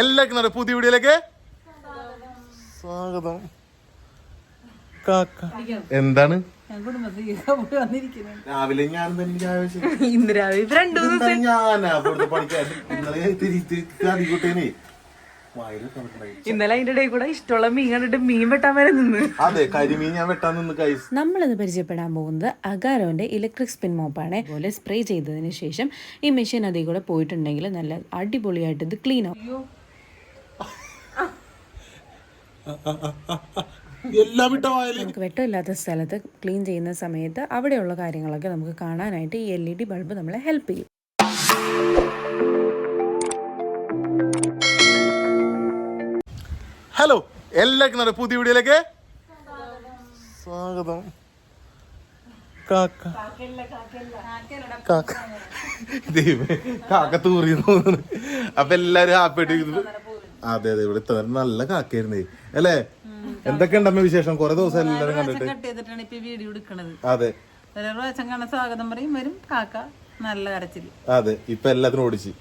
എല്ലാവർക്കും നമ്മുടെ പുതിയ വീഡിയോയിലേക്ക് സ്വാഗതം. കാക്ക. എന്താണ്? രാവിലെ ഞാൻ ഇന്ന് രാവിലെ രണ്ടു ഞാനാ ഇന്നലെ അതിന്റെ ഇടയിൽ കൂടെ ഇഷ്ടമുള്ള മീൻ കണ്ടിട്ട് മീൻ വെട്ടാൻ വരെ നിന്ന്. അതെ കരിമീൻ ഞാൻ വെട്ടാൻ നിന്ന് കൈസ് നമ്മളിന്ന് പരിചയപ്പെടാൻ പോകുന്നത് അഗാരോന്റെ ഇലക്ട്രിക് സ്പിൻ മോപ്പാണ് അതുപോലെ സ്പ്രേ ചെയ്തതിന് ശേഷം ഈ മെഷീൻ അതിൽ കൂടെ പോയിട്ടുണ്ടെങ്കിൽ നല്ല അടിപൊളിയായിട്ട് ഇത് ക്ലീൻ ആവും. എല്ലാം വിട്ട വായൽ നമുക്ക് വെട്ടമില്ലാത്ത സ്ഥലത്ത് ക്ലീൻ ചെയ്യുന്ന സമയത്ത് അവിടെയുള്ള കാര്യങ്ങളൊക്കെ നമുക്ക് കാണാനായിട്ട് ഈ എൽ ഇ ഡി ബൾബ് നമ്മളെ ഹെൽപ്പ് ചെയ്യും. ഹലോ എല്ലാവർക്കും നമ്മുടെ പുതിയ വീഡിയോയിലേക്ക് സ്വാഗതം. കാക്ക. കാക്ക. ദൈവമേ കാക്ക തൂറി തോന്നുന്നു. അപ്പൊ എല്ലാരും ഹാപ്പി ആയിട്ട് അതെ അതെ ഇവിടെ ഇത്ര നല്ല കാക്കായിരുന്നേ അല്ലേ? എന്തൊക്കെ ഉണ്ടമ്മ വിശേഷം? കൊറേ ദിവസം എല്ലാരും കണ്ടിട്ട്. കട്ട് ചെയ്തിട്ടാണ് ഇപ്പൊ വീഡിയോ എടുക്കണത്. അതെ. ഒരു പ്രാവശ്യം കാണാൻ സ്വാഗതം പറയും വരും കാക്ക നല്ല കരച്ചിൽ. അതെ ഇപ്പൊ എല്ലാത്തിനും ഓടിച്ച്.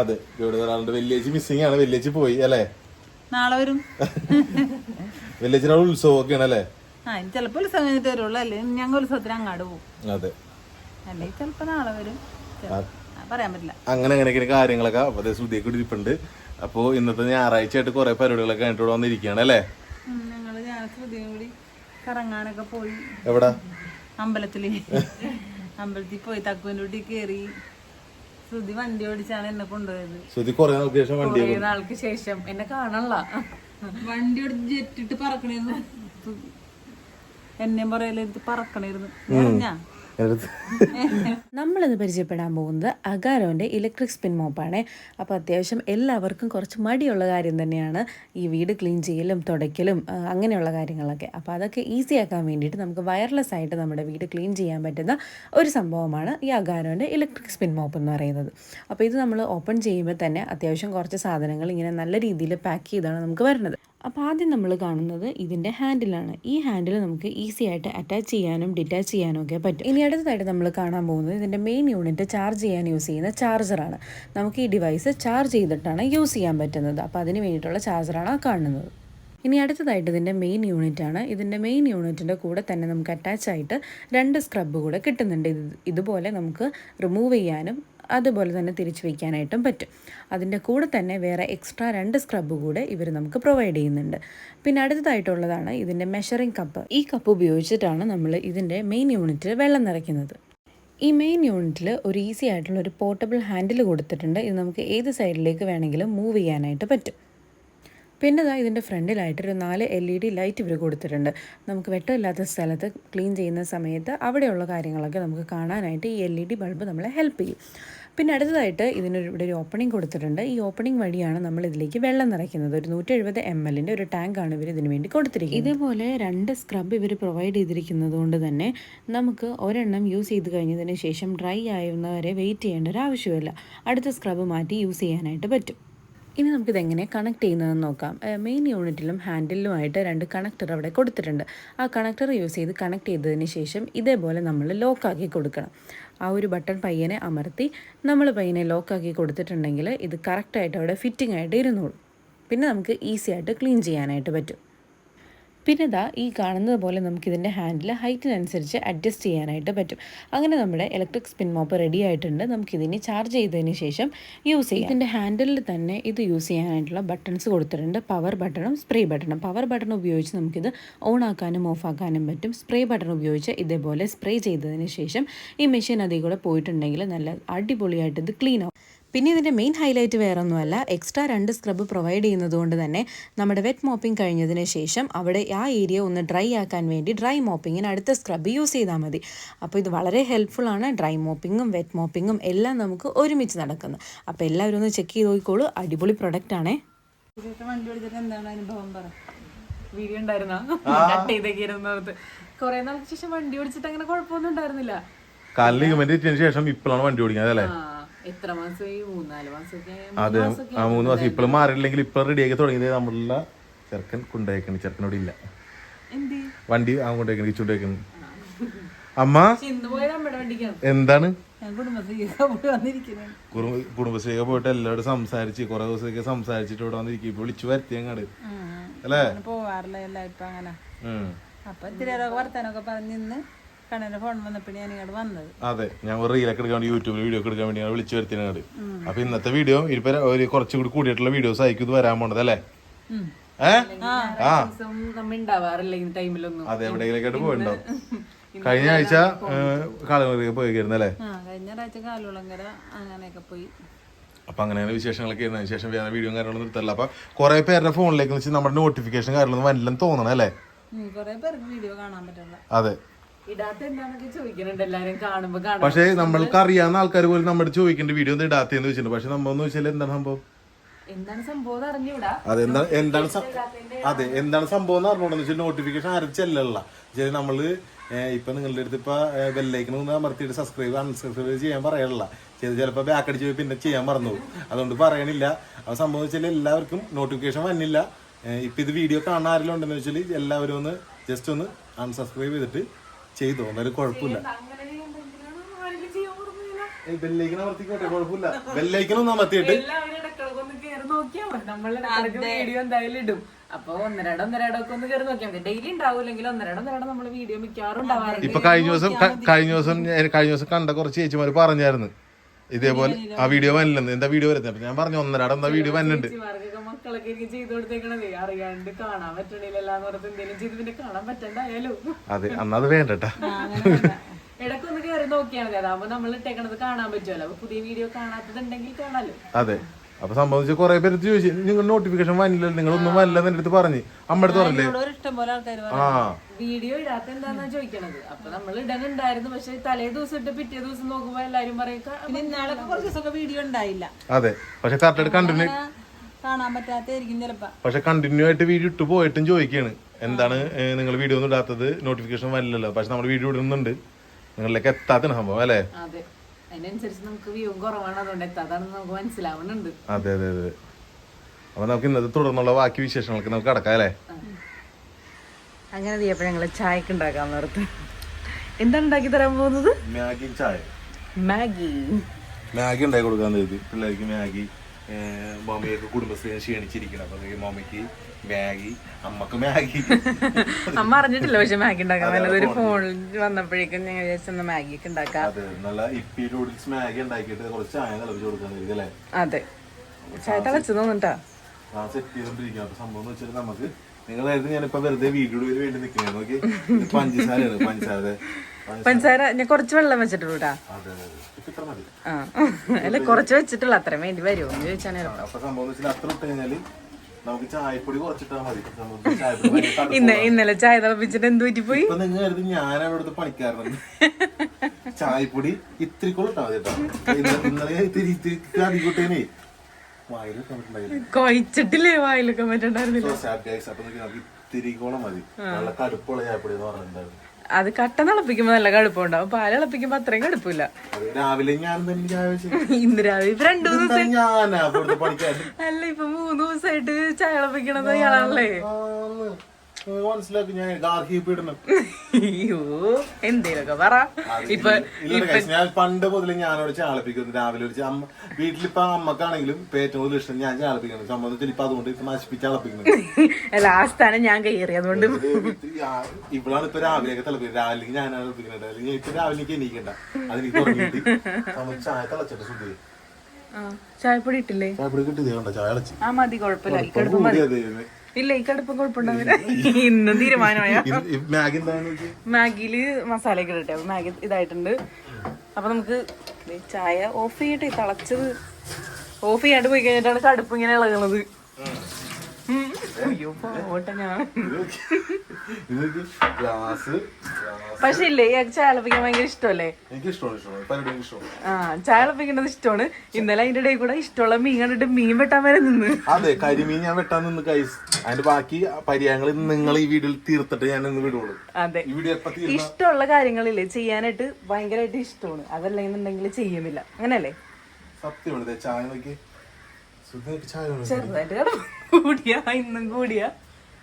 അതെ ഇവിടെ ഒരാളുടെ വെല്ലേച്ചി മിസ്സിംഗ് ആണ്. വെല്ലേച്ചി പോയി അല്ലേ? നാളെ വരും. വലിയ ഉത്സവം ഒക്കെ അല്ലേ? ആ ഇനി ചിലപ്പോ ഉത്സവം കഴിഞ്ഞിട്ട് വരുള്ളൂ. അല്ലേ? ഞങ്ങൾ ഉത്സവത്തിന് അങ്ങാട് പോകും. അതെ. അല്ലെങ്കിൽ ചിലപ്പോ നാളെ വരും. പറയാൻ പറ്റില്ല. അങ്ങനെ അങ്ങനെയൊക്കെ കാര്യങ്ങളൊക്കെ. അപ്പൊ അതേ ശ്രുതിയൊക്കെ ഇരിപ്പുണ്ട്. അപ്പോ ഇന്നത്തെ ഞായറാഴ്ച ആയിട്ട് കുറെ പരിപാടികളൊക്കെ കഴിഞ്ഞിട്ട് ഇവിടെ വന്നിരിക്കുകയാണ് അല്ലേ? ഞങ്ങൾ ഞാൻ ശ്രുതിയും കൂടി കറങ്ങാനൊക്കെ പോയി. എവിടെ? അമ്പലത്തിൽ. അമ്പലത്തിൽ പോയി തക്കുവിന്റെ വീട്ടിൽ കേറി ശ്രുതി വണ്ടി ഓടിച്ചാണ് എന്നെ കൊണ്ടുപോയത്. ശ്രുതി കുറെ നാൾക്ക് ശേഷം വണ്ടി കുറേ നാൾക്ക് ശേഷം എന്നെ കാണാനുള്ള. വണ്ടി ഓടിച്ച് ജെറ്റിട്ട് പറക്കണേന്ന്. എന്നെ പറയലെടുത്ത് ഇത് പറക്കണേരുന്നു. എടുത്ത് നമ്മളിന്ന് പരിചയപ്പെടാൻ പോകുന്നത് അഗാരോന്റെ ഇലക്ട്രിക് സ്പിൻ മോപ്പാണ് അപ്പോൾ അത്യാവശ്യം എല്ലാവർക്കും കുറച്ച് മടിയുള്ള കാര്യം തന്നെയാണ് ഈ വീട് ക്ലീൻ ചെയ്യലും തുടയ്ക്കലും അങ്ങനെയുള്ള കാര്യങ്ങളൊക്കെ. അപ്പോൾ അതൊക്കെ ഈസി ആക്കാൻ വേണ്ടിയിട്ട് നമുക്ക് വയർലെസ് ആയിട്ട് നമ്മുടെ വീട് ക്ലീൻ ചെയ്യാൻ പറ്റുന്ന ഒരു സംഭവമാണ് ഈ അഗാരോന്റെ ഇലക്ട്രിക് സ്പിൻ മോപ്പ് എന്ന് പറയുന്നത്. അപ്പോൾ ഇത് നമ്മൾ ഓപ്പൺ ചെയ്യുമ്പോൾ തന്നെ അത്യാവശ്യം കുറച്ച് സാധനങ്ങൾ ഇങ്ങനെ നല്ല രീതിയിൽ പാക്ക് ചെയ്താണ് നമുക്ക് വരുന്നത്. അപ്പോൾ ആദ്യം നമ്മൾ കാണുന്നത് ഇതിന്റെ ഹാൻഡിലാണ്. ഈ ഹാൻഡിൽ നമുക്ക് ഈസി ആയിട്ട് അറ്റാച്ച് ചെയ്യാനും ഡിറ്റാച്ച് ചെയ്യാനും ഒക്കെ പറ്റും. ഇനി അടുത്തതായിട്ട് നമ്മൾ കാണാൻ പോകുന്നത് ഇതിന്റെ മെയിൻ യൂണിറ്റ് ചാർജ് ചെയ്യാൻ യൂസ് ചെയ്യുന്ന ചാർജറാണ് നമുക്ക് ഈ ഡിവൈസ് ചാർജ് ചെയ്തിട്ടാണ് യൂസ് ചെയ്യാൻ പറ്റുന്നത്. അപ്പോൾ അതിന് വേണ്ടിയിട്ടുള്ള ചാർജറാണ് കാണുന്നത്. ഇനി അടുത്തതായിട്ട് ഇതിന്റെ മെയിൻ യൂണിറ്റ് ആണ്. ഇതിന്റെ മെയിൻ യൂണിറ്റിന്റെ കൂടെ തന്നെ നമുക്ക് അറ്റാച്ച് ആയിട്ട് രണ്ട് സ്ക്രബ് കൂടെ കിട്ടുന്നുണ്ട്. ഇത് ഇതുപോലെ നമുക്ക് റിമൂവ് ചെയ്യാനും അതുപോലെ തന്നെ തിരിച്ചു വയ്ക്കാനായിട്ടും പറ്റും. അതിന്റെ കൂടെ തന്നെ വേറെ എക്സ്ട്രാ രണ്ട് സ്ക്രബ് കൂടെ ഇവർ നമുക്ക് പ്രൊവൈഡ് ചെയ്യുന്നുണ്ട്. പിന്നെ അടുത്തതായിട്ടുള്ളതാണ് ഇതിന്റെ മെഷറിംഗ് കപ്പ് ഈ കപ്പ് ഉപയോഗിച്ചിട്ടാണ് നമ്മൾ ഇതിന്റെ മെയിൻ യൂണിറ്റിൽ വെള്ളം നിറയ്ക്കുന്നത്. ഈ മെയിൻ യൂണിറ്റിൽ ഒരു ഈസി ആയിട്ടുള്ള ഒരു പോർട്ടബിൾ ഹാൻഡിൽ കൊടുത്തിട്ടുണ്ട്. ഇത് നമുക്ക് ഏത് സൈഡിലേക്ക് വേണമെങ്കിലും മൂവ് ചെയ്യാനായിട്ട് പറ്റും. പിന്നെ ഇതാ ഇതിന്റെ ഫ്രണ്ടിലായിട്ടൊരു നാല് എൽ ഇ ഡി ലൈറ്റ് ഇവർ കൊടുത്തിട്ടുണ്ട്. നമുക്ക് വെട്ടമില്ലാത്ത സ്ഥലത്ത് ക്ലീൻ ചെയ്യുന്ന സമയത്ത് അവിടെയുള്ള കാര്യങ്ങളൊക്കെ നമുക്ക് കാണാനായിട്ട് ഈ എൽ ഇ ഡി ബൾബ് നമ്മളെ ഹെൽപ്പ് ചെയ്യും. പിന്നെ അടുത്തതായിട്ട് ഇതിനൊരു ഇവിടെ ഒരു ഓപ്പണിംഗ് കൊടുത്തിട്ടുണ്ട്. ഈ ഓപ്പണിംഗ് വഴിയാണ് നമ്മൾ ഇതിലേക്ക് വെള്ളം നിറയ്ക്കുന്നത്. ഒരു നൂറ്റി എഴുപത് എം എല്ലിന്റെ ഒരു ടാങ്കാണ് ഇവർ ഇതിന് വേണ്ടി കൊടുത്തിരിക്കുന്നത്. ഇതേപോലെ രണ്ട് സ്ക്രബ് ഇവർ പ്രൊവൈഡ് ചെയ്തിരിക്കുന്നത് കൊണ്ട് തന്നെ നമുക്ക് ഒരെണ്ണം യൂസ് ചെയ്ത് കഴിഞ്ഞതിന് ശേഷം ഡ്രൈ ആവുന്നവരെ വെയിറ്റ് ചെയ്യേണ്ട ഒരു ആവശ്യമില്ല അടുത്ത സ്ക്രബ് മാറ്റി യൂസ് ചെയ്യാനായിട്ട് പറ്റും. ഇനി നമുക്കിത് എങ്ങനെ കണക്ട് ചെയ്യുന്നതെന്ന് നോക്കാം. മെയിൻ യൂണിറ്റിലും ഹാൻഡിലുമായിട്ട് രണ്ട് കണക്ടർ അവിടെ കൊടുത്തിട്ടുണ്ട്. ആ കണക്ടർ യൂസ് ചെയ്ത് കണക്ട് ചെയ്തതിന് ശേഷം ഇതേപോലെ നമ്മൾ ലോക്കാക്കി കൊടുക്കണം. ആ ഒരു ബട്ടൺ പയ്യനെ അമർത്തി നമ്മൾ പയ്യനെ ലോക്കാക്കി കൊടുത്തിട്ടുണ്ടെങ്കിൽ ഇത് കറക്റ്റായിട്ട് അവിടെ ഫിറ്റിംഗ് ആയിട്ട് ഇരുന്നോളും. പിന്നെ നമുക്ക് ഈസി ആയിട്ട് ക്ലീൻ ചെയ്യാനായിട്ട് പറ്റും. പിന്നെ ഇതാ ഈ കാണുന്നത് പോലെ നമുക്കിതിന്റെ ഹാൻഡിൽ ഹൈറ്റിനനുസരിച്ച് അഡ്ജസ്റ്റ് ചെയ്യാനായിട്ട് പറ്റും. അങ്ങനെ നമ്മുടെ ഇലക്ട്രിക് സ്പിൻ മോപ്പ് റെഡി ആയിട്ടുണ്ട്. നമുക്കിതിനെ ചാർജ് ചെയ്തതിന് ശേഷം യൂസ് ചെയ്യാം. ഇതിന്റെ ഹാൻഡിലിൽ തന്നെ ഇത് യൂസ് ചെയ്യാനായിട്ടുള്ള ബട്ടൺസ് കൊടുത്തിട്ടുണ്ട്. പവർ ബട്ടണും സ്പ്രേ ബട്ടണും പവർ ബട്ടൺ ഉപയോഗിച്ച് നമുക്കിത് ഓൺ ആക്കാനും ഓഫ് ആക്കാനും പറ്റും. സ്പ്രേ ബട്ടൺ ഉപയോഗിച്ച് ഇതേപോലെ സ്പ്രേ ചെയ്തതിന് ശേഷം ഈ മെഷീൻ അതിൽ കൂടെ പോയിട്ടുണ്ടെങ്കിൽ നല്ല അടിപൊളിയായിട്ട് ഇത് ക്ലീൻ ആവും. പിന്നെ ഇതിന്റെ മെയിൻ ഹൈലൈറ്റ് വേറെ ഒന്നുമല്ല എക്സ്ട്രാ രണ്ട് സ്ക്രബ് പ്രൊവൈഡ് ചെയ്യുന്നത് കൊണ്ട് തന്നെ നമ്മുടെ വെറ്റ് മോപ്പിംഗ് കഴിഞ്ഞതിന് ശേഷം അവിടെ ആ ഏരിയ ഒന്ന് ഡ്രൈ ആക്കാൻ വേണ്ടി ഡ്രൈ മോപ്പിങ്ങിന് അടുത്ത സ്ക്രബ് യൂസ് ചെയ്താൽ മതി. അപ്പോൾ ഇത് വളരെ ഹെൽപ്ഫുൾ ആണ്. ഡ്രൈ മോപ്പിങ്ങും വെറ്റ് മോപ്പിങ്ങും എല്ലാം നമുക്ക് ഒരുമിച്ച് നടക്കുന്നു. അപ്പോൾ എല്ലാവരും ഒന്ന് ചെക്ക് ചെയ്ത് നോക്കിക്കോളൂ. അടിപൊളി പ്രൊഡക്റ്റ് ആണേ. വണ്ടി എന്താണ് അനുഭവം പറ. വീഡിയോ ഉണ്ടായിരുന്ന? കട്ട് ചെയ്തേക്കിരുന്നത് കൊറേ നാൾക്ക് ശേഷം വണ്ടി ഓടിച്ചിട്ട് അങ്ങനെ കുഴപ്പമൊന്നും ഉണ്ടായിരുന്നില്ല. കാലിൽ ശേഷം ഇപ്പോഴാണ് വണ്ടി ഓടിക്കുന്നത് അല്ലേ? എത്ര മാസമായി? മൂന്നാൽ മാസമൊക്കെ അതെ ആ മൂന്ന് മാസം. ഇപ്പോഴും മാറിയില്ലെങ്കിൽ ഇപ്പൊ റെഡിയാക്കി തുടങ്ങിയത് നമ്മളുള്ള ചെറുക്കൻ കൊണ്ടുപോയേക്കണ്. ചെറുക്കനോട് ഇല്ല. വണ്ടി ആ. കൊണ്ടുപോയി ചൂണ്ടേക്കണ് അമ്മ എന്താണ്? ഞാൻ കുടുംബശ്രീക്ക് പോയി വന്നിരിക്കുന്നത് കുടുംബ കുടുംബശ്രീയൊക്കെ പോയിട്ട് എല്ലാവരും സംസാരിച്ച് കുറെ ദിവസമൊക്കെ സംസാരിച്ചിട്ട് ഇവിടെ വന്നിരിക്കും. ഇപ്പൊ വിളിച്ചു വരുത്തി അങ്ങാട്. അല്ലേ? പോവാറില്ല ഇപ്പൊ അങ്ങനെ. അപ്പൊ ഇത്തിരി വർത്താനൊക്കെ പറഞ്ഞ് നിന്ന് കണ്ണന്റെ ഫോൺ വന്നപ്പോഴേ ഞാൻ ഇങ്ങോട്ട് വന്നത്. അതെ ഞാൻ ഒരു റീലൊക്കെ എടുക്കാൻ വേണ്ടി യൂട്യൂബിൽ വീഡിയോ ഒക്കെ എടുക്കാൻ വേണ്ടി ഞാൻ വിളിച്ചു വരുത്തിനാണ് അങ്ങാട് അപ്പൊ ഇന്നത്തെ വീഡിയോ ഇപ്പൊ ഒരു കുറച്ചും കൂടി കൂടിയിട്ടുള്ള വീഡിയോസ് ആയിരിക്കും ഇത് വരാൻ പോണത് അല്ലേ? ആ. ദിവസം നമ്മ ഉണ്ടാവാറില്ല ഈ ടൈമിലൊന്നും അതെ എവിടെയെങ്കിലൊക്കെ പോയിണ്ടോ കഴിഞ്ഞ ആഴ്ച കാലുകളൊക്കെ പോയിരിക്കുന്നു അല്ലേ ആ കഴിഞ്ഞ ആഴ്ച കാലുളങ്കര അങ്ങനെയൊക്കെ പോയി. അപ്പൊ അങ്ങനെയാണ് വിശേഷങ്ങളൊക്കെ ആയിരുന്നു ശേഷം വേറെ വീഡിയോ കാര്യങ്ങളൊന്നും നിർത്തല്ല അപ്പൊ കുറെ പേരുടെ ഫോണിലേക്ക് വെച്ച് നമ്മുടെ നോട്ടിഫിക്കേഷൻ കാര്യങ്ങളൊന്നും വല്ലതും തോന്നണം അല്ലേ ഉം, വീഡിയോ കാണാൻ പറ്റില്ല അതെ. പക്ഷേ നമ്മൾക്ക് അറിയാവുന്ന ആൾക്കാർ പോലും നമ്മുടെ ചോദിക്കേണ്ട വീഡിയോ ഒന്നും ഇടാത്തേന്ന് വെച്ചിട്ടുണ്ട് പക്ഷെ നമ്മന്ന് വെച്ചാൽ എന്താണ് സംഭവം? എന്താണ് അതെന്താ എന്താണ് സം- അതെ എന്താണ് സംഭവം എന്ന് അറിഞ്ഞോണ്ടെന്ന് വെച്ചാൽ നോട്ടിഫിക്കേഷൻ ആരും ചെല്ലല്ല ശരി നമ്മൾ ഇപ്പൊ നിങ്ങളുടെ അടുത്ത് ഇപ്പൊ ബെല്ലൈക്കൺ അമർത്തിയിട്ട് സബ്സ്ക്രൈബ് അൺസബ്സ്ക്രൈബ് ചെയ്യാൻ പറയണില്ല. ചെയ്ത് ചിലപ്പോ ബാക്ക് അടിച്ച് പോയി പിന്നെ ചെയ്യാൻ മറന്നു അതുകൊണ്ട് പറയണില്ല. അത് സംഭവം വെച്ചാൽ എല്ലാവർക്കും നോട്ടിഫിക്കേഷൻ വന്നില്ല. ഇപ്പൊ ഇത് വീഡിയോ ഉണ്ടെന്ന് വെച്ചാൽ എല്ലാവരും ഒന്ന് ജസ്റ്റ് ഒന്ന് അൺസബ്സ്ക്രൈബ് ചെയ്തിട്ട് ചെയ്തോ. എന്നാലും കുഴപ്പമില്ല. ബെല്ലൈക്കൺ അമർത്തിക്കോട്ടെ കുഴപ്പമില്ല. ബെല്ലൈക്കൺ ഒന്ന് അമർത്തിയിട്ട്. എല്ലാവരും ഇടക്കിടക്ക് ഒന്ന് കേറി നോക്കിയാൽ മതി. നമ്മൾ ഇടക്കിടക്ക് വീഡിയോ എന്തായാലും ഇടും. അപ്പൊ ഒന്നരട ഒന്നരടൊക്കെ ഒന്ന് കയറി നോക്കിയാൽ മതി. ഡെയിലി ഉണ്ടാവില്ലെങ്കിൽ ഒന്നരട ഒന്നരട നമ്മൾ വീഡിയോ മിക്കവാറും ഉണ്ടാവാറുണ്ട്. ഇപ്പൊ കഴിഞ്ഞ ദിവസം കഴിഞ്ഞ ദിവസം കഴിഞ്ഞ ദിവസം കണ്ട കുറച്ച് ചേച്ചിമാര് പറഞ്ഞായിരുന്നു. ഇതേപോലെ ആ വീഡിയോ വന്നില്ലെന്ന്. എന്താ വീഡിയോ വരുന്നത് ഞാൻ പറഞ്ഞു ഒന്നരാടെന്താ വീഡിയോ വന്നിട്ടുണ്ട് മക്കളൊക്കെ എനിക്ക് ചെയ്തു കൊടുത്തേക്കണതേ. അറിയാണ്ട് കാണാൻ പറ്റണില്ല പറഞ്ഞത് എന്തെങ്കിലും ചെയ്ത് പിന്നെ കാണാൻ പറ്റണ്ടായാലും? അതെ അന്നത് വേണ്ടട്ടാ. ഇടക്കൊന്ന് കയറി നോക്കിയാൽ മതി. അതാവുമ്പോ നമ്മൾ ഇട്ടേക്കണത് കാണാൻ പറ്റുമല്ലോ. അപ്പൊ പുതിയ വീഡിയോ കാണാത്തതുണ്ടെങ്കിൽ കാണാലോ. അതെ. അപ്പൊ സംബന്ധിച്ച് കുറെ പേര് ചോദിച്ചു നിങ്ങൾ നോട്ടിഫിക്കേഷൻ വന്നില്ല നിങ്ങളൊന്നും വല്ല എന്റെ അടുത്ത് പറഞ്ഞു. അമ്മ അടുത്ത് പറഞ്ഞില്ലേ? ആ. വീഡിയോ ഇടാത്ത എന്താന്നാ ചോദിക്കണത്? അപ്പൊ നമ്മൾ ഇടനുണ്ടായിരുന്നു പക്ഷെ തലേ ദിവസം ഇട്ട് പിറ്റേ ദിവസം നോക്കുമ്പോ എല്ലാരും പറയും ഇന്നാളൊക്കെ കുറച്ച് ദിവസമൊക്കെ വീഡിയോ ഉണ്ടായില്ല. അതെ. പക്ഷെ കറക്റ്റ് കണ്ടിന്യൂ കാണാൻ പറ്റാത്തായിരിക്കും ചിലപ്പോ. പക്ഷെ കണ്ടിന്യൂ ആയിട്ട് വീഡിയോ ഇട്ട് പോയിട്ടും ചോദിക്കാണ്. എന്താണ് നിങ്ങൾ വീഡിയോ ഒന്നും ഇടാത്തത് നോട്ടിഫിക്കേഷൻ വരില്ലല്ലോ. പക്ഷെ നമ്മൾ വീഡിയോ ഇടുന്നുണ്ട്. നിങ്ങളിലേക്ക് എത്താത്ത സംഭവം അല്ലേ? അതെ. അതിനനുസരിച്ച് നമുക്ക് വ്യൂ കുറവാണ്. അതുകൊണ്ട് എത്താതാണെന്ന് നമുക്ക് മനസ്സിലാവുന്നുണ്ട്. അതെ അതെ അതെ അപ്പൊ നമുക്ക് ഇന്നത്തെ തുടർന്നുള്ള ബാക്കി വിശേഷങ്ങൾക്ക് നമുക്ക് കടക്കാം അല്ലേ? അങ്ങനെ തീയപ്പോ ഞങ്ങൾ ചായക്ക് ഉണ്ടാക്കാൻ നിർത്ത് എന്താ ഉണ്ടാക്കി തരാൻ പോകുന്നത്? മാഗി ചായ. മാഗി. മാഗി ഉണ്ടാക്കി കൊടുക്കാൻ പിള്ളേർക്ക് മാഗി. മമ്മിയൊക്കെ കുടുംബശ്രീ ക്ഷീണിച്ചിരിക്കണം അപ്പൊ മാമിക്ക് മമ്മിക്ക് മാഗി അമ്മയ്ക്ക് മാഗി. അമ്മ അറിഞ്ഞിട്ടില്ല പക്ഷെ മാഗി ഉണ്ടാക്കാൻ. ഒരു ഫോണിൽ വന്നപ്പോഴേക്കും ഞങ്ങൾ വിചാരിച്ചു മാഗി ഒക്കെ ഉണ്ടാക്കാം. അതെ നല്ല ഇപ്പി നൂഡിൽസ് മാഗി ഉണ്ടാക്കിയിട്ട് കുറച്ച് ചായ തിളപ്പിച്ച് കൊടുക്കാൻ അല്ലേ? അതെ. ചായ തിളച്ചു തോന്നിട്ടാ ആ സെറ്റ് ചെയ്തോണ്ടിരിക്കും അപ്പൊ സംഭവം എന്ന് വെച്ചാൽ നമുക്ക് നിങ്ങളായിരുന്നു ഞാനിപ്പോ വെറുതെ വീഡിയോ വേണ്ടി നിൽക്കുന്നത് നോക്കി പഞ്ചസാര പഞ്ചസാരയാണ് പഞ്ചസാര. പഞ്ചസാര ഞാൻ കുറച്ച് വെള്ളം വെച്ചിട്ടുള്ളൂ കേട്ടാ ആ അല്ല കുറച്ച് വെച്ചിട്ടുള്ളൂ അത്രയും വേണ്ടി വരുമോ എന്ന് ചോദിച്ചാൽ ഇന്ന് ഇന്നലെ ചായ തിളപ്പിച്ചിട്ട് എന്ത് പറ്റി പോയി? ചായപ്പൊടി ഇത്തിരി കൊള്ളിട്ടാ ഇന്നലെ ഇത്തിരി ഇത്തിരി കൊഴിച്ചിട്ടില്ലേ വായിലൊക്കെ പറ്റണ്ടായിരുന്നില്ല? ഇത്തിരി കോളം മതി. നല്ല കടുപ്പുള്ള ചായപ്പൊടി എന്ന് പറഞ്ഞിട്ടുണ്ടായിരുന്നു. അത് കട്ട തിളപ്പിക്കുമ്പോ നല്ല കടുപ്പുണ്ടാവും പാൽ തിളപ്പിക്കുമ്പോ അത്രയും കടുപ്പില്ല. രാവിലെ ഞാൻ ഇന്ന് രാവിലെ ഇപ്പൊ രണ്ടു ദിവസം അല്ല ഇപ്പൊ മൂന്ന് ദിവസമായിട്ട് ചായ തിളപ്പിക്കണത് ഇയാളാണല്ലേ ആന്ന്. നിങ്ങൾ മനസ്സിലാക്കി ഞാൻ ഗാർഹിക പീഡനം അയ്യോ എന്തേലൊക്കെ പറ. ഇപ്പൊ ഞാൻ പണ്ട് മുതൽ ഞാനോട് ചാളിപ്പിക്കുന്നു രാവിലെ ഒരു വീട്ടിലിപ്പോ അമ്മക്കാണെങ്കിലും ഏറ്റവും കൂടുതൽ ഇഷ്ടം ഞാൻ ചാളിപ്പിക്കുന്നു സംബന്ധത്തിൽ ഇപ്പൊ അതുകൊണ്ട് ഇപ്പൊ നശിപ്പിച്ച് ഞാൻ കയറിയതുകൊണ്ട് ഇവളാണ് ഇപ്പൊ രാവിലെയൊക്കെ തിളപ്പിക്കുന്നത് രാവിലെ ഞാൻ തിളപ്പിക്കുന്നത് അല്ലെങ്കിൽ ഇപ്പൊ രാവിലെ എണീക്കണ്ട. തുടങ്ങിയിട്ട്. നമ്മൾ ചായ തിളച്ചിട്ട് സുഖി ചായപ്പൊടി ഇട്ടില്ലേ? ചായപ്പൊടി പൊടി കിട്ടിയത് കണ്ട? ചായ തിളച്ച്. ആ മതി കുഴപ്പമില്ല. ഇല്ല ഈ കടുപ്പം കുഴപ്പമുണ്ടാവില്ല ഇന്നും തീരുമാനമായ മാഗിയിൽ മസാല ഒക്കെ ഇടട്ടെ മാഗി ഇതായിട്ടുണ്ട്. അപ്പൊ നമുക്ക് ചായ ഓഫ് ചെയ്യട്ടെ തിളച്ചത് ഓഫ് ചെയ്യാണ്ട് പോയി കഴിഞ്ഞിട്ടാണ് കടുപ്പ് ഇങ്ങനെ ഇളകുന്നത്. അയ്യോ പോട്ടെ ഞാൻ. പക്ഷെ ഇല്ലേ ഈ ചായ തിളപ്പിക്കാൻ ഭയങ്കര ഇഷ്ടമല്ലേ? ആ ചായ തിളപ്പിക്കുന്നത് ഇഷ്ടമാണ്. ഇന്നലെ അതിന്റെ ഇടയിൽ കൂടെ ഇഷ്ടമുള്ള മീൻ കണ്ടിട്ട് മീൻ വെട്ടാൻ വരെ നിന്ന്. അതെ കരിമീൻ ഞാൻ വെട്ടാൻ നിന്ന് കൈസ് അതിന്റെ ബാക്കി പര്യായങ്ങൾ നിങ്ങൾ ഈ വീഡിയോയിൽ തീർത്തിട്ട് ഞാൻ ഇന്ന് വിടുള്ളൂ. അതെ. ഈ വീഡിയോ എപ്പോ തീർന്ന? ഇഷ്ടമുള്ള കാര്യങ്ങളില്ലേ ചെയ്യാനായിട്ട് ഭയങ്കരമായിട്ട് ഇഷ്ടമാണ്. അതല്ലെന്നുണ്ടെങ്കിൽ ചെയ്യുന്നില്ല. അങ്ങനല്ലേ? സത്യമാണ്. ദേ ചായ നോക്കി. ചായ വേണം. ചെറുതായിട്ട് കിടന്നു. കൂടിയാ ഇന്നും കൂടിയാ.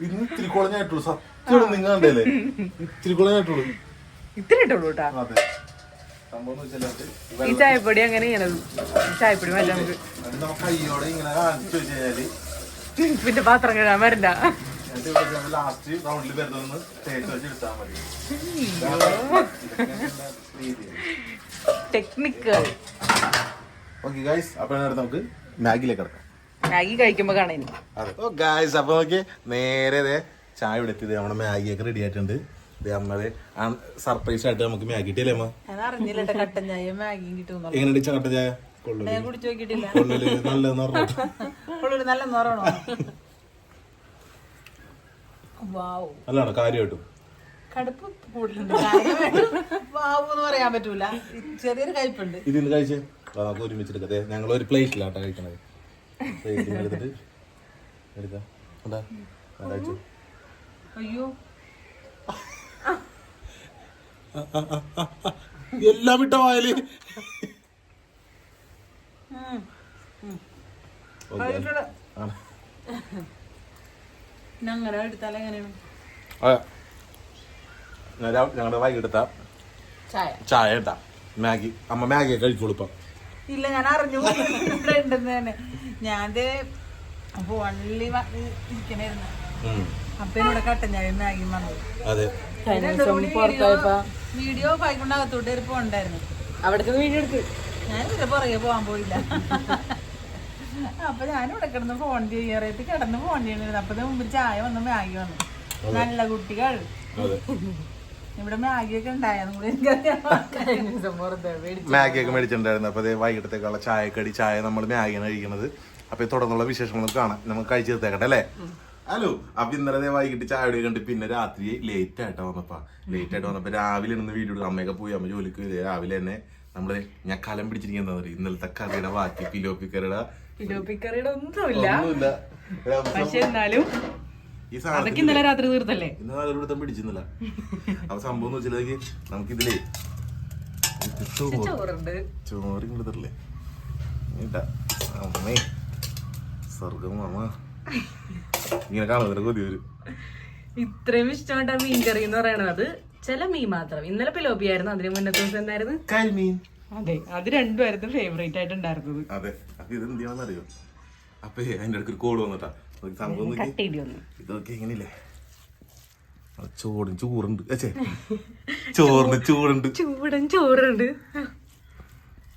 ഇന്ന് ഇത്തിരി കുളഞ്ഞായിട്ടുള്ളൂ സത്യം നിങ്ങൾ കണ്ടല്ലേ ഇത്തിരി കുളഞ്ഞായിട്ടുള്ളൂ ഇത്തിരി ഇട്ടുള്ളൂ കേട്ടാ. അതെ. സംഭവം എന്ന് വെച്ചാൽ ഈ ചായപ്പൊടി അങ്ങനെ ഈ ചായപ്പൊടി നമുക്ക് അത് നമുക്ക് കയ്യോടെ ഇങ്ങനെ കാണിച്ചു വെച്ച് കഴിഞ്ഞാൽ പിന്നെ പാത്രം കഴുകാൻ വരണ്ട. ലാസ്റ്റ് റൗണ്ടിൽ വരുന്നൊന്ന് തേച്ച് വെച്ച് എടുത്താൽ മതി ടെക്നിക്കുകൾ ഓക്കെ ഗൈസ് അപ്പോൾ നമുക്ക് മാഗിയിലേക്ക് കിടക്കാം. മാഗി കഴിക്കുമ്പോൾ കാണാൻ ഓ ഗായ്സ് അപ്പോൾ നോക്കി നേരെ ദേ ചായ എടുത്തത് നമ്മുടെ മാഗിയൊക്കെ റെഡി ആയിട്ടുണ്ട്. അമ്മത് സർപ്രൈസ് ആയിട്ട് നമുക്ക് മാഗി കിട്ടിയല്ലേ അമ്മ? ഞാൻ അറിഞ്ഞില്ല കട്ടൻ ചായ മാഗിയും കിട്ടും എങ്ങനെയുണ്ട് കട്ടൻ ചായ? കൊള്ളൽ. നല്ല നല്ലതാണ് കാര്യമായിട്ടും. കടുപ്പ് കൂടുതലുണ്ട്. വാവ് എന്ന് പറയാൻ പറ്റൂല. ചെറിയൊരു കയ്പുണ്ട് ഇതിന്ന് കഴിച്ചേ. വാ, നമുക്ക് ഒരുമിച്ചെടുക്കത്തെ ഞങ്ങൾ ഒരു പ്ലേറ്റിലാട്ടോ കഴിക്കണത്. എടുത്തിട്ട് എടുക്കാം. അയ്യോ. എല്ലാം വിട്ട വായൽ ആണ്. ഞങ്ങനെ എടുത്താൽ എങ്ങനെയാണ് അതെ. ഞാൻ രാ- ഞങ്ങളുടെ വൈകിട്ട ചായ. ചായ ഇട്ടാ. മാഗി. അമ്മ മാഗിയെ കഴിച്ചോളൂ ഇപ്പം. ഇല്ല ഞാൻ അറിഞ്ഞു ഇവിടെ തന്നെ. ഞാൻ ഫോണിൽ ഇരിക്കണായിരുന്നു. അപ്പൊ കട്ടൻ ചായ മാഗി വന്നത് അതെ. വീഡിയോ പൈക്കൊണ്ട് അകത്തോട്ട് ഒരു പോണ്ടായിരുന്നു അവിടേക്ക് വീഡിയോ എടുത്ത് ഞാൻ ഇതിന്റെ പുറകെ പോകാൻ പോയില്ല. അപ്പൊ ഞാനിവിടെ കിടന്ന് ഫോൺ ചെയ്യാറായിട്ട് കിടന്ന് ഫോൺ ചെയ്യണിരുന്നു അപ്പൊ ദേ മുമ്പിൽ ചായ വന്ന് മാഗി വന്നു. നല്ല കുട്ടികൾ. ഇവിടെ മാഗിയൊക്കെ ഉണ്ടായിരുന്നു. കൂടി മാഗിയൊക്കെ മേടിച്ചിട്ടുണ്ടായിരുന്നു. അപ്പൊ വൈകിട്ടത്തേക്കുള്ള ചായക്കടി ചായ നമ്മൾ മാഗിയാണ് കഴിക്കുന്നത്. അപ്പൊ തുടർന്നുള്ള വിശേഷങ്ങൾ നമുക്ക് കാണാം. നമുക്ക് കഴിച്ചു തീർത്തേക്കട്ടെ അല്ലേ? ഹലോ. അപ്പൊ ഇന്നലെ വൈകിട്ട് ചായ കുടി കണ്ട് പിന്നെ രാത്രി ലേറ്റ് ആയിട്ടാ വന്നപ്പാ. ലേറ്റ് ആയിട്ട് വന്നപ്പോ രാവിലെ നിന്ന് എടുക്കും അമ്മയൊക്കെ പോയി. അമ്മ ജോലിക്ക് പോയി. രാവിലെ തന്നെ നമ്മൾ ഞാൻ കലം പിടിച്ചിരിക്കുന്നത് ഇന്നലത്തെ കറിയുടെ ബാക്കി പിലോപ്പി പിലോപ്പിക്കറിയുടെ ഒന്നുമില്ല. ഒന്നുമില്ല. പക്ഷെ എന്നാലും അതൊക്കെ ഇന്നലെ രാത്രി തീർത്തല്ലേ? ഇന്നലെ പിടിച്ചിരുന്നില്ല അപ്പൊ സംഭവം എന്ന് വെച്ചാൽ നമുക്കിതിലേ ചോറുണ്ട്. ചോറ് അമ്മേ. സ്വർഗം അമ്മ ഇങ്ങനെ കാണുന്നതിന് കൊതി വരും. ഇത്രയും ഇഷ്ടമായിട്ടാണ് മീൻ കറി എന്ന് പറയണത് അത് ചില മീൻ മാത്രം. ഇന്നലെ പിലോപ്പിയായിരുന്നു അതിന് മുന്നത്തെ ദിവസം എന്തായിരുന്നു? കരിമീൻ. അതെ അത് രണ്ടുമായിരുന്നു ഫേവറേറ്റ് ആയിട്ട് ഉണ്ടായിരുന്നത് അതെ അപ്പൊ ഇത് അറിയോ അപ്പൊ അതിന്റെ അടുക്കൊരു ഒരു കോഡ് വന്നിട്ടാ. സംഭവം നോക്കി. ഇതൊക്കെ എങ്ങനെയല്ലേ? ആ ചോറിന് ചൂറുണ്ട്. അച്ഛേ ചോറിന് ചൂടുണ്ട്. ചൂടൻ ചോറുണ്ട്.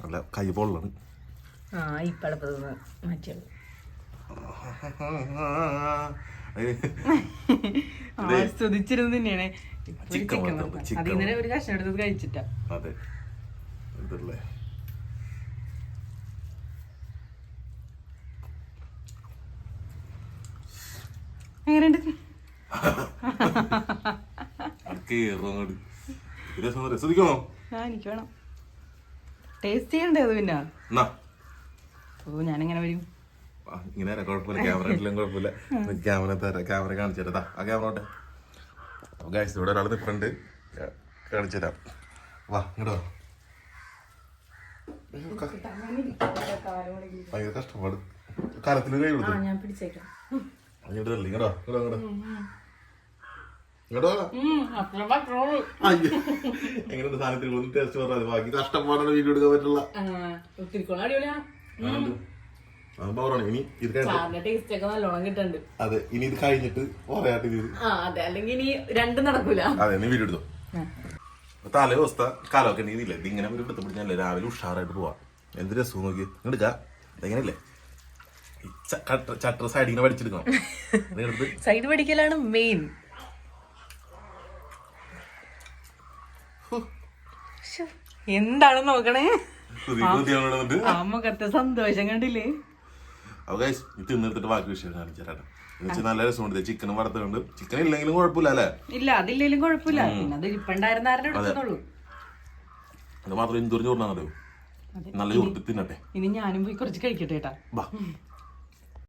നല്ല കൈ പൊള്ളണ്. ആ ഇപ്പളപ്പത് മാറ്റിയത്. ആസ്വദിച്ചിരുന്നു തന്നെയാണ്. ചിക്കൻ വറുത്തത്. ചിക്കൻ അത് ഒരു കഷ്ണം എടുത്തത് കഴിച്ചിട്ടാ. അതെ. ഇതല്ലേ എങ്ങനെയുണ്ട്? എനിക്ക് വേണം. ടേസ്റ്റ് ചെയ്യണ്ടേ അത് പിന്നെ? ഓ ഞാനെങ്ങനെ വരും? ഇങ്ങനെ കുഴപ്പമില്ല. ക്യാമറ ഇല്ലെങ്കിലും കുഴപ്പമില്ല. ക്യാമറ തരാം ക്യാമറ കാണിച്ചു തരാം. ആ ക്യാമറ ഓട്ടെ. ഗൈസ് ഇവിടെ ഒരാൾ നിൽപ്പുണ്ട് കാണിച്ചു തരാം. വാ ഇങ്ങോട്ട് ഭയങ്കര കഷ്ടപ്പാട് കരത്തിന് കൈ കൊടുത്തു? ഞാൻ പിടിച്ചേക്കാം. ഇങ്ങോട്ട് എങ്ങനെയുണ്ട് സാധനത്തിൽ ടേസ്റ്റ് പറഞ്ഞത് ബാക്കി കഷ്ടപ്പാടാണ് വീഡിയോ എടുക്കാൻ പറ്റില്ല ഇനി ഇത് അതെ ഇനി ഇത് കഴിഞ്ഞിട്ട് പറയാട്ട് അതെ. അല്ലെങ്കിൽ ഇനി രണ്ടും നടക്കൂല. അതെ നീ വീഡിയോ എടുത്തു? തലേ ദിവസത്ത കാലമൊക്കെ നീതില്ല ഇത് ഇങ്ങനെ ഒരു എടുത്ത് പിടിച്ചാലേ രാവിലെ ഉഷാറായിട്ട് പോവാം. എന്ത് രസം നോക്കി എടുക്കാ ഇതെങ്ങനെയല്ലേ ചട്ടർ സൈഡിൽ ഇങ്ങനെ പഠിച്ചെടുക്കണം സൈഡ് പഠിക്കലാണ് മെയിൻ എന്താണ് നോക്കണേ? സന്തോഷം കണ്ടില്ലേ? അപ്പൊ തിന്നെടുത്തിട്ട് ബാക്കി വിഷയം കാണിച്ചു നല്ല രസമുണ്ട്. ചിക്കൻ വറുത്തുണ്ട് ചിക്കൻ ഇല്ലെങ്കിലും കുഴപ്പമില്ല അല്ലേ? ഇല്ല അതില്ലെങ്കിലും കുഴപ്പമില്ല. പിന്നെ അത് ഇരിപ്പണ്ടായിരുന്ന ആരുടെ എടുക്കുന്നുള്ളൂ അത് മാത്രം എന്തൊരു ചോറിനാണെന്നറിയോ നല്ല ചോറിട്ട് തിന്നട്ടെ. ഇനി ഞാനും പോയി കുറച്ച് കഴിക്കട്ടെ